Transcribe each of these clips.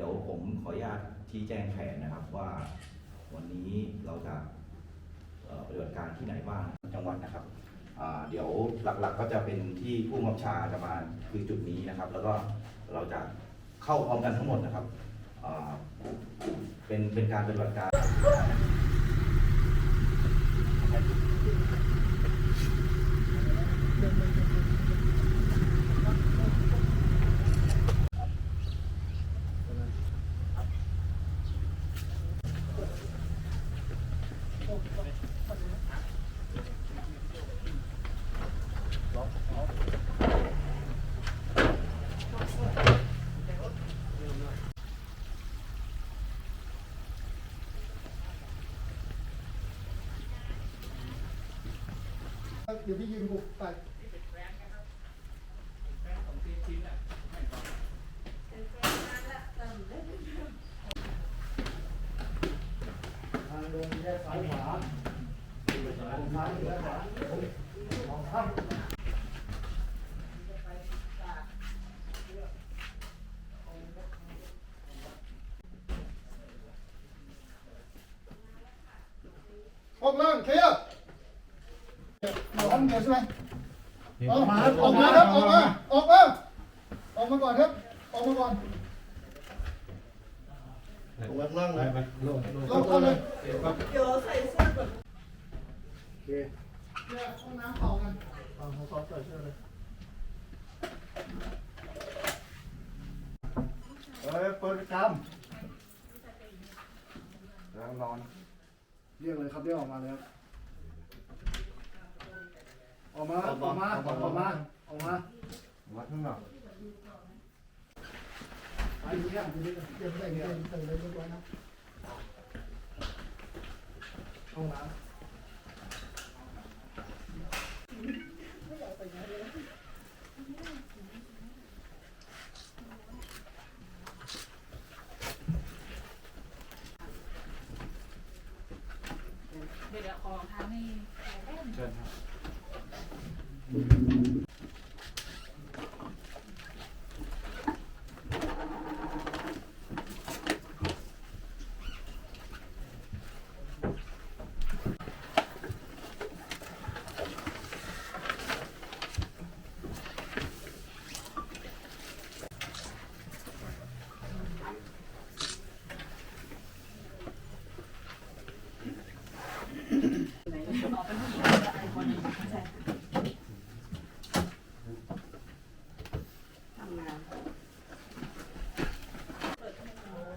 ดี๋ยวผมขออนุญาตชี้แจงแผนนะครับว่าวันนี้เราจะปฏิบัติการที่ไหนบ้างจังหวัดนะครับเดี๋ยวหลักๆก็จะเป็นที่ผู้บังคับบัญชาจะมาคือจุดนี้นะครับ แล้วก็เราจะเข้าพร้อมกันทั้งหมดนะครับเป็นเป็นการปฏิบัติการ เดี๋ยวพี่ยืนบุกไปทางเดินแยกซ้ายขวาซ้ายแยกขวาสองข้างออกล่างเคลียร์เดี๋ยวห้องเดียว ใช่ไหมออกมาครับออกมาครับออกมาออกมาออกมาก่อนครับออกมาก่อนลงมาล่างเลยลงลงก่อนเลยเดี๋ยวใส่เสื้อก่อนโอเคเนี่ยห้องน้ำเผากันเอาของซอสใส่เสื้อเลยเฮ้ยเปิดกรรมแล้วนอนเรียกเลยครับเรียกออกมาเลยครับ ออกมาออกมาออกมาออกมาวัดข้างนอกไปเยี่ยมคุณนี่เดี๋ยวใส่เดี๋ยวใส่เลยเรียบร้อยนะห้องน้ำ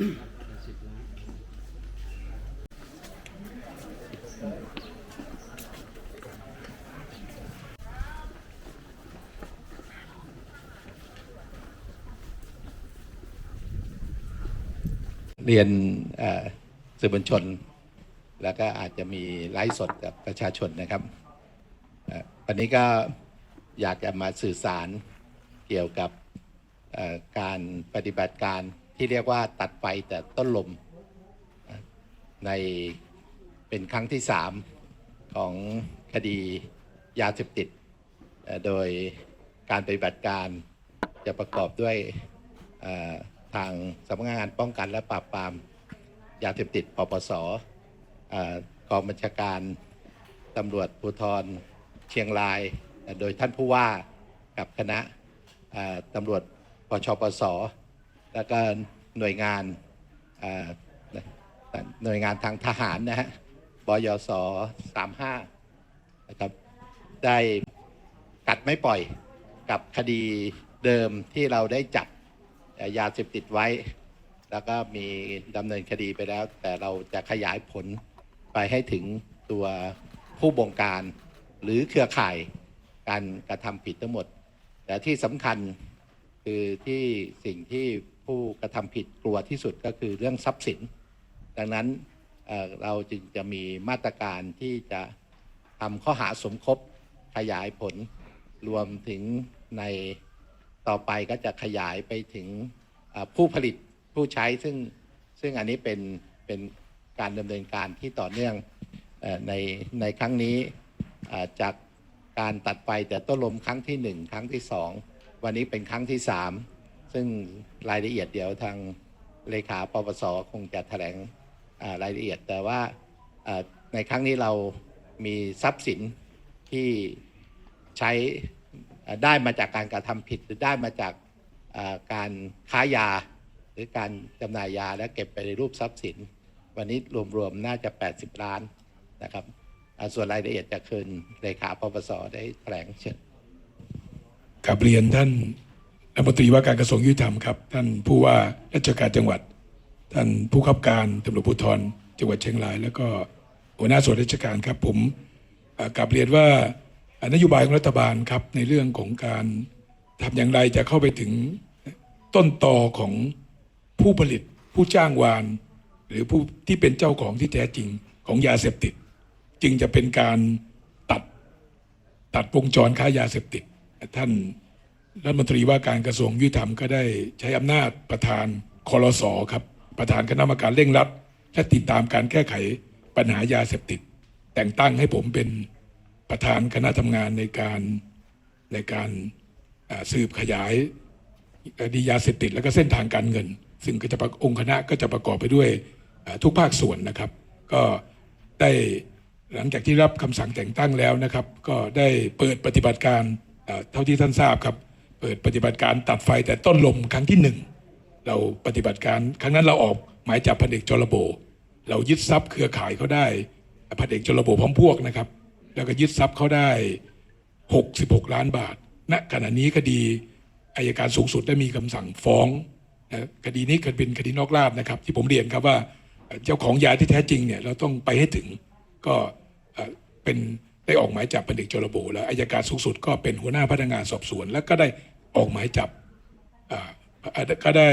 เรียนสื่อมวลชน แล้วก็อาจจะมีไลฟ์สดกับประชาชนนะครับวันนี้ก็อยากจะมาสื่อสารเกี่ยวกับการปฏิบัติการ ที่เรียกว่าตัดไฟแต่ต้นลมในเป็นครั้งที่สามของคดียาเสพติด โดยการปฏิบัติการจะประกอบด้วยทางสำนักงานป้องกันและปราบปรามยาเสพติดปปสออกองบัญชาการตำรวจภูธรเชียงราย โดยท่านผู้ว่ากับคณะตำรวจปชปส แล้วก็หน่วยงานหน่วยงานทางทหารนะฮะบยศ35นะครับได้กัดไม่ปล่อยกับคดีเดิมที่เราได้จับยาเสพติดไว้ แล้วก็มีดำเนินคดีไปแล้ว แต่เราจะขยายผลไปให้ถึงตัวผู้บงการหรือเครือข่ายการกระทำผิดทั้งหมด แต่ที่สำคัญคือที่สิ่งที่ผู้กระทำผิดกลัวที่สุดก็คือเรื่องทรัพย์สิน ดังนั้นเเราจึงจะมีมาตรการที่จะทำข้อหาสมคบขยายผลรวมถึงในต่อไปก็จะขยายไปถึงผู้ผลิตผู้ใช้ซึ่งซึ่งอันนี้เป็นเป็นการดำเนินการที่ต่อเนื่องอในในครั้งนี้จากการตัดไฟแต่ต้นลมครั้งที่หนึ่งครั้งที่สองวันนี้เป็นครั้งที่สาม ซึ่งรายละเอียดเดี๋ยวทางเลขาปปสคงจะแถลงรายละเอียด แต่ว่าในครั้งนี้เรามีทรัพย์สินที่ใช้ได้มาจากการกระทำผิด หรือได้มาจากการค้ายา หรือการจำหน่ายยาและเก็บไปในรูปทรัพย์สิน วันนี้รวมๆน่าจะ 80 ล้านนะครับส่วนรายละเอียดจะคืนเลขาปปสได้แถลงเชิญกับเรียนท่าน รัฐมนตรีว่าการกระทรวงยุติธรรมครับ ท่านผู้ว่าราชการจังหวัด ท่านผู้ขับการตำรวจภูธรจังหวัดเชียงราย แล้วก็หัวหน้าส่วนราชการครับ ผมกลับเรียนว่าอ่านโยบายของรัฐบาลครับในเรื่องของการทำอย่างไรจะเข้าไปถึงต้นตอของผู้ผลิต ผู้จ้างวาน หรือผู้ที่เป็นเจ้าของที่แท้จริงของยาเสพติด จึงจะเป็นการตัดตัดวงจรค้ายาเสพติดท่าน รัฐมนตรีว่าการกระทรวงยุติธรรมก็ได้ใช้อำนาจประธานคอรสอครับ ประธานคณะกรรมการเร่งรัด และติดตามการแก้ไขปัญหายาเสพติด แต่งตั้งให้ผมเป็นประธานคณะทำงานในการในการสืบขยายคดียาเสพติด และก็เส้นทางการเงิน ซึ่งก็จะองค์คณะก็จะประกอบไปด้วยทุกภาคส่วนนะครับ ก็ได้หลังจากที่รับคำสั่งแต่งตั้งแล้วนะครับ ก็ได้เปิดปฏิบัติการเท่าที่ท่านทราบครับ เปิดปฏิบัติการตัดไฟแต่ต้นลมครั้งที่หนึ่งเราปฏิบัติการครั้งนั้นเราออกหมายจับพันเอกจรโบ เรายึดทรัพย์เครือข่ายเขาได้พันเอกจรโบพร้อมพวกนะครับ แล้วก็ยึดทรัพย์เขาได้ 66 ล้านบาทณขณะนี้คดีอายการสูงสุดได้มีคำสั่งฟ้องนะคดีนี้เป็นคดีนอกราชนะครับ ที่ผมเรียนครับว่าเจ้าของยาที่แท้จริงเนี่ยเราต้องไปให้ถึงก็เป็น ได้ออกหมายจับพันเอกจรโบแล้วอายการสูงสุดก็เป็นหัวหน้าพนักงานสอบสวน แล้วก็ได้ออกหมายจับก็ได้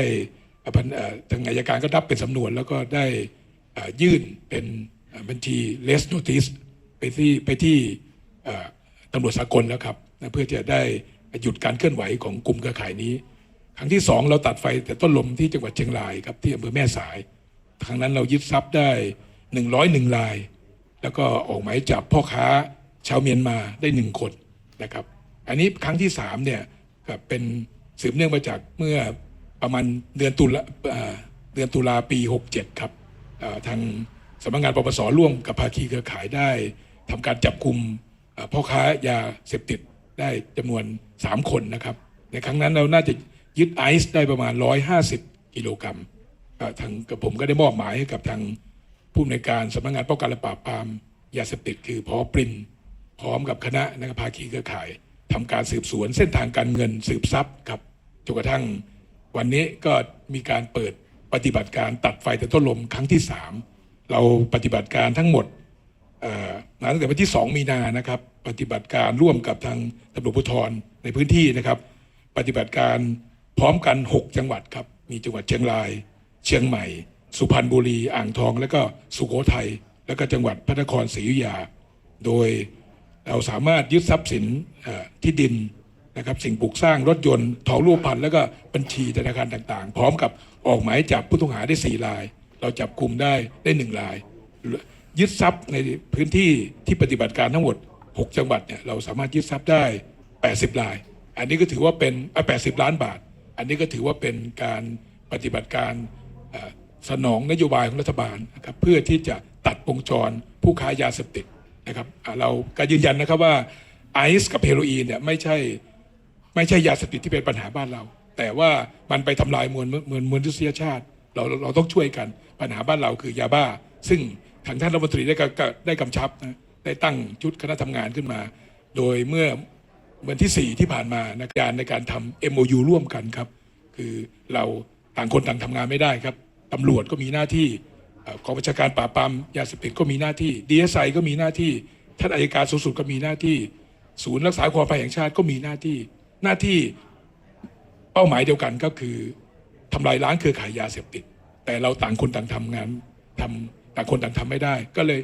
พนเอ่อทางอายการก็รับเป็นสำนวน แล้วก็ได้ยื่นเป็นบัญชี less notice ไปที่ไปที่ตำรวจสากลแล้วครับเพื่อจะได้หยุดการเคลื่อนไหวของกลุ่มเครือข่ายนี้ ครั้งที่สองเราตัดไฟแต่ต้นลมที่จังหวัดเชียงรายครับที่อำเภอแม่สายครั้งนั้นเรายึดทรัพย์ได้ 101ราย แล้วก็ออกหมายจับพ่อค้า ชาวเมียนมาได้หนึ่งคนนะครับ อันนี้ครั้งที่สามเนี่ยเป็นสืบเนื่องมาจากเมื่อประมาณเดือนตุลาเอ่อเดือนตุลาปี 67 ครับทางสำนักงานปปสร่วมกับภาคีเครือข่ายได้ทำการจับกลุ่มพ่อค้ายาเสพติดได้จำนวน 3 คนนะครับ ในครั้งนั้นเราน่าจะยึดไอซ์ได้ประมาณ 150 กิโลกรัมทางกับผมก็ได้มอบหมายให้กับทางผู้อำนวยการสำนักงานป้องกันและปราบปรามยาเสพติดคือพอปริน พร้อมกับคณะนักภาคีเครือข่ายทำการสืบสวนเส้นทางการเงินสืบทรัพย์ครับจนกระทั่งวันนี้ก็มีการเปิดปฏิบัติการตัดไฟแต่ต้นลมครั้งที่ 3 เราปฏิบัติการทั้งหมดมาตั้งแต่วันที่ 2 มีนานะครับ ปฏิบัติการร่วมกับทางตำรวจภูธรในพื้นที่นะครับ ปฏิบัติการพร้อมกัน 6 จังหวัดครับ มีจังหวัดเชียงราย เชียงใหม่ สุพรรณบุรี อ่างทอง และก็สุโขทัย แล้วก็จังหวัดพระนครศรีอยุธยา โดย เราสามารถยึดทรัพย์สินที่ดินนะครับสิ่งปลูกสร้างรถยนต์ทองรูปพรรณแล้วก็บัญชีธนาคารต่างๆ พร้อมกับออกหมายจับผู้ต้องหาได้ 4 ราย เราจับกลุ่มได้ได้ 1 ราย ยึดทรัพย์ในพื้นที่ที่ปฏิบัติการทั้งหมด 6 จังหวัดเนี่ยเราสามารถยึดทรัพย์ได้ 80 ราย อันนี้ก็ถือว่าเป็นอะ80 ล้านบาท อันนี้ก็ถือว่าเป็นการปฏิบัติการสนองนโยบายของรัฐบาลนะครับเพื่อที่จะตัดวงจรผู้ค้ายาเสพติด นะครับเราก็ยืนยันนะครับว่าไอซ์กับเฮโรอีนเนี่ยไม่ใช่ไม่ใช่ยาเสพติดที่เป็นปัญหาบ้านเรา แต่ว่ามันไปทำลายมวลมวลมวลมนุษยชาติเราเราเราต้องช่วยกันปัญหาบ้านเราคือยาบ้า ซึ่งทางท่านรัฐมนตรีได้กำกได้กำชับนะได้ตั้งชุดคณะทำงานขึ้นมา โดยเมื่อวันที่ 4 ที่ผ่านมานการในการทำ MOU ร่วมกันครับ คือเราต่างคนต่างทำงานไม่ได้ครับตำรวจก็มีหน้าที่ กองบัญชาการปราบปรามยาเสพติดก็มีหน้าที่ดีเอสไอก็มีหน้าที่ท่านอัยการสูงสุดก็มีหน้าที่ ศูนย์รักษาความปลอดภัยแห่งชาติก็มีหน้าที่หน้าที่เป้าหมายเดียวกันก็คือทำลายล้างเครือข่ายยาเสพติด แต่เราต่างคนต่างทำงานทำต่างคนต่างทำไม่ได้ ก็เลย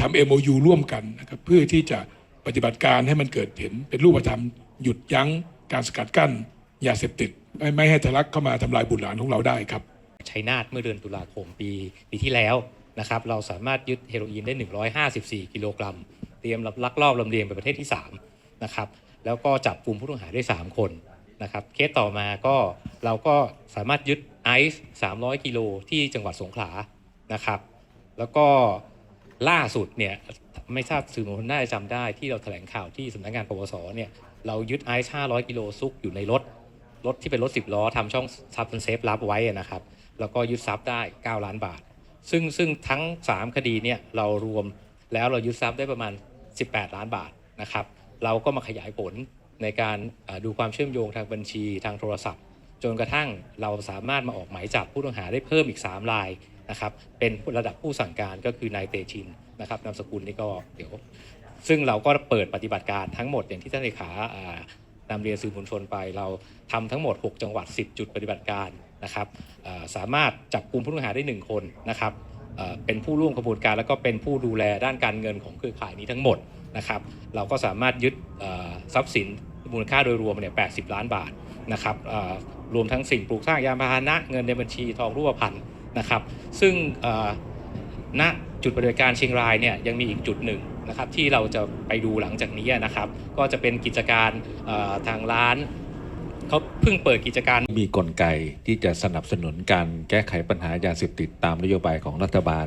ทำ MOU ร่วมกันนะครับเพื่อที่จะปฏิบัติการให้มันเกิดเห็นเป็นรูปธรรมหยุดยั้งการสกัดกั้นยาเสพติด ไม่ไม่ให้ทะลักเข้ามาทำลายบุตรหลานของเราได้ครับ ชัยนาทเมื่อเดือนตุลาคมปีปีที่แล้วนะครับเราสามารถยึดเฮโรอีนได้ 154 กิโลกรัม เตรียมลักลอบลำเลียงไปประเทศที่3นะครับแล้วก็จับกลุ่มผู้ต้องหาได้ 3 คนนะครับเคสต่อมาก็เราก็สามารถยึดไอซ์300 กิโลที่จังหวัดสงขลานะครับ แล้วก็ล่าสุดเนี่ยไม่ทราบสื่อมวลชนน่าจะจำได้ที่เราแถลงข่าวที่สำนักงานปปสเนี่ยเรายึดไอซ์500 กิโลซุกอยู่ในรถรถที่เป็นรถ 10 ล้อทำช่องซับซันเซฟรับไว้นะครับ แล้วก็ยึดทรัพย์ได้ 9 ล้านบาท ซึ่งซึ่งทั้ง 3 คดีเนี่ยเรารวมแล้วเรายึดทรัพย์ได้ประมาณ 18 ล้านบาทนะครับ เราก็มาขยายผลในการดูความเชื่อมโยงทางบัญชีทางโทรศัพท์ จนกระทั่งเราสามารถมาออกหมายจับผู้ต้องหาได้เพิ่มอีก 3 รายนะครับเป็นระดับผู้สั่งการก็คือนายเตชินนะครับนามสกุลนี่ก็เดี๋ยว ซึ่งเราก็เปิดปฏิบัติการทั้งหมดอย่างที่ท่านเลขาอ่านำเรียนสื่อมวลชนไป เราทำทั้งหมด 6 จังหวัด 10 จุดปฏิบัติการนะครับสามารถจับกลุ่มผู้ต้องหาได้ 1 คนนะครับเป็นผู้ร่วมกระบวนการแล้วก็เป็นผู้ดูแลด้านการเงินของเครือข่ายนี้ทั้งหมดนะครับ เราก็สามารถยึดทรัพย์สินมูลค่าโดยรวมเนี่ย 80 ล้านบาทนะครับรวมทั้งสิ่งปลูกสร้างยานพาหนะเงินในบัญชีทองรูปพรรณนะครับ ซึ่งณจุดปฏิบัติการเชียงรายเนี่ยยังมีอีกจุดหนึ่งนะครับที่เราจะไปดูหลังจากนี้นะครับ ก็จะเป็นกิจการทางร้าน เขาเพิ่งเปิดกิจการมีกลไกที่จะสนับสนุนการแก้ไขปัญหายาเสพติดตามนโยบายของรัฐบาล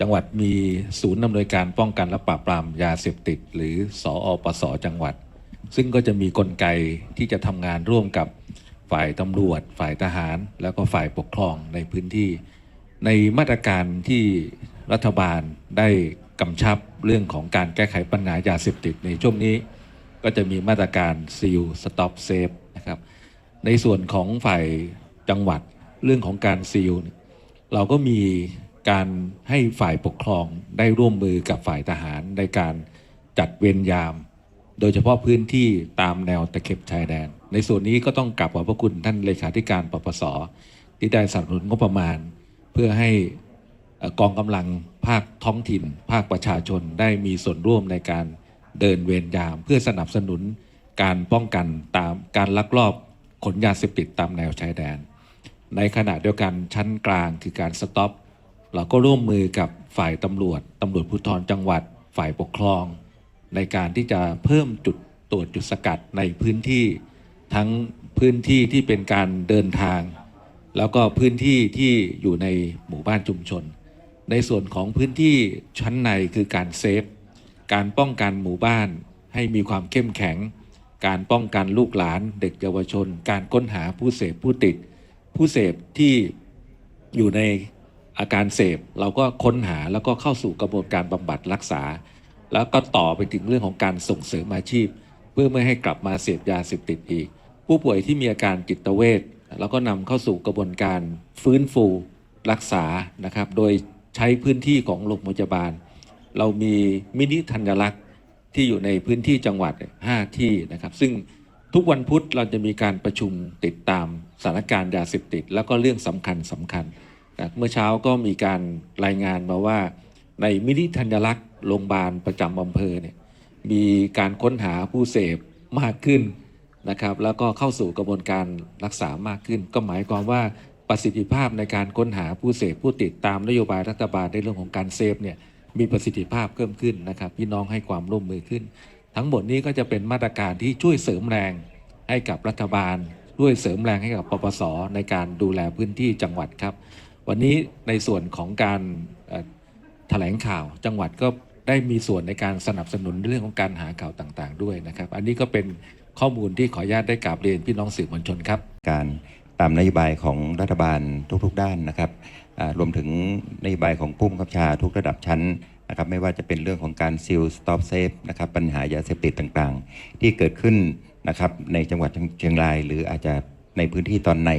จังหวัดมีศูนย์อำนวยการป้องกันและปราบปรามยาเสพติด หรือสออปสจังหวัด ซึ่งก็จะมีกลไกที่จะทำงานร่วมกับฝ่ายตำรวจ ฝ่ายทหาร แล้วก็ฝ่ายปกครองในพื้นที่ ในมาตรการที่รัฐบาลได้กำชับเรื่องของการแก้ไขปัญหายาเสพติดในช่วงนี้ ก็จะมีมาตรการซีลส ในส่วนของฝ่ายจังหวัดเรื่องของการซีลเราก็มีการให้ฝ่ายปกครองได้ร่วมมือกับฝ่ายทหารในการจัดเวรยาม โดยเฉพาะพื้นที่ตามแนวตะเข็บชายแดน ในส่วนนี้ก็ต้องกลับขอบพระคุณท่านเลขาธิการปปสที่ได้สนับสนุนงบประมาณ เพื่อให้กองกำลังภาคท้องถิ่น ภาคประชาชนได้มีส่วนร่วมในการเดินเวรยาม เพื่อสนับสนุนการป้องกันตามการลักลอบ ขนยาเสพติดตามแนวชายแดน ในขณะเดียวกันชั้นกลางคือการสต็อปเราก็ร่วมมือกับฝ่ายตำรวจตำรวจภูธรจังหวัดฝ่ายปกครอง ในการที่จะเพิ่มจุดตรวจจุดสกัดในพื้นที่ทั้งพื้นที่ที่เป็นการเดินทาง แล้วก็พื้นที่ที่อยู่ในหมู่บ้านชุมชน ในส่วนของพื้นที่ชั้นในคือการเซฟ การป้องกันหมู่บ้านให้มีความเข้มแข็ง การป้องกันลูกหลานเด็กเยาวชน การค้นหาผู้เสพผู้ติด ผู้เสพที่อยู่ในอาการเสพเราก็ค้นหาแล้วก็เข้าสู่กระบวนการบำบัดรักษา แล้วก็ต่อไปถึงเรื่องของการส่งเสริมอาชีพ เพื่อไม่ให้กลับมาเสพยาเสพติดอีก ผู้ป่วยที่มีอาการจิตเวชเราก็นำเข้าสู่กระบวนการฟื้นฟูรักษานะครับ โดยใช้พื้นที่ของโรงพยาบาล เรามีมินิธัญลักษณ ที่อยู่ในพื้นที่จังหวัด 5 ที่นะครับ ซึ่งทุกวันพุธเราจะมีการประชุมติดตามสถานการณ์ยาเสพติด แล้วก็เรื่องสำคัญสำคัญนะเมื่อเช้าก็มีการรายงานมาว่า ในมินิธัญลักษ์โรงพยาบาลประจำอำเภอเนี่ยมีการค้นหาผู้เสพมากขึ้นนะครับแล้วก็เข้าสู่กระบวนการรักษามากขึ้น ก็หมายความว่าประสิทธิภาพในการค้นหาผู้เสพผู้ติดตามนโยบายรัฐบาลในเรื่องของการเซฟเนี่ย มีประสิทธิภาพเพิ่มขึ้นนะครับ พี่น้องให้ความร่วมมือขึ้น ทั้งหมดนี้ก็จะเป็นมาตรการที่ช่วยเสริมแรงให้กับรัฐบาลช่วยเสริมแรงให้กับปปสในการดูแลพื้นที่จังหวัดครับ วันนี้ในส่วนของการแถลงข่าวจังหวัดก็ได้มีส่วนในการสนับสนุนเรื่องของการหาข่าวต่างๆ ด้วยนะครับ อันนี้ก็เป็นข้อมูลที่ขออนุญาตได้กราบเรียนพี่น้องสื่อมวลชนครับ การตามนโยบายของรัฐบาลทุกๆ ด้านนะครับ รวมถึงนโยบายของผู้บังคับชาทุกระดับชั้นนะครับไม่ว่าจะเป็นเรื่องของการซิลสต็อปเซฟนะครับปัญหายาเสพติดต่างๆ ที่เกิดขึ้นนะครับในจังหวัดเชียงราย หรืออาจจะในพื้นที่ตอนใน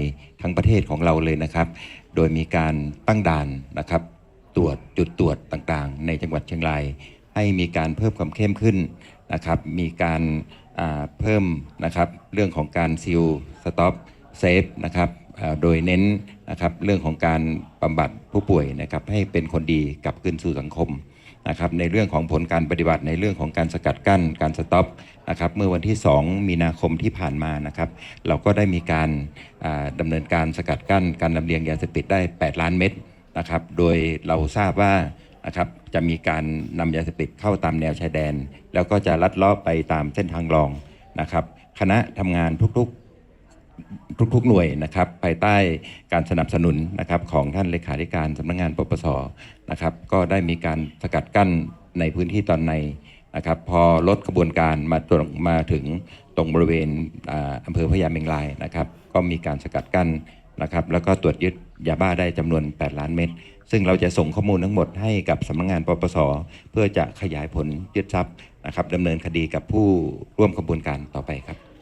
ทั้งประเทศของเราเลยนะครับ โดยมีการตั้งด่านนะครับตรวจจุดตรวจต่างๆ ในจังหวัดเชียงราย ให้มีการเพิ่มความเข้มขึ้นนะครับมีการเพิ่มนะครับเรื่องของการซิลสต็อปเซฟนะครับ โดยเน้นนะครับเรื่องของการบำบัดผู้ป่วยนะครับให้เป็นคนดีกลับคืนสู่สังคมนะครับในเรื่องของผลการปฏิบัติในเรื่องของการสกัดกั้นการสต็อปนะครับเมื่อวันที่ 2 มีนาคมที่ผ่านมานะครับเราก็ได้มีการอ่าดำเนินการสกัดกั้นการลำเลียงยาเสพติดได้ 8 ล้านเม็ดนะครับโดยเราทราบว่านะครับจะมีการนำยาเสพติดเข้าตามแนวชายแดน แล้วก็จะลัดเลาะไปตามเส้นทางรองนะครับคณะทำงานทุกๆ ทุกๆหน่วยนะครับ ภายใต้การสนับสนุนนะครับของท่านเลขาธิการสำนักงานปปสนะครับก็ได้มีการสกัดกั้นในพื้นที่ตอนในนะครับพอลดขบวนการมาตรงมาถึงตรงบริเวณอ่าอำเภอพญาเมงรายนะครับ ก็มีการสกัดกั้นนะครับแล้วก็ตรวจยึดยาบ้าได้จำนวน 8 ล้านเม็ดซึ่งเราจะส่งข้อมูลทั้งหมดให้กับสำนักงานปปส เพื่อจะขยายผลยึดทรัพย์นะครับดำเนินคดีกับผู้ร่วมขบวนการต่อไปครับ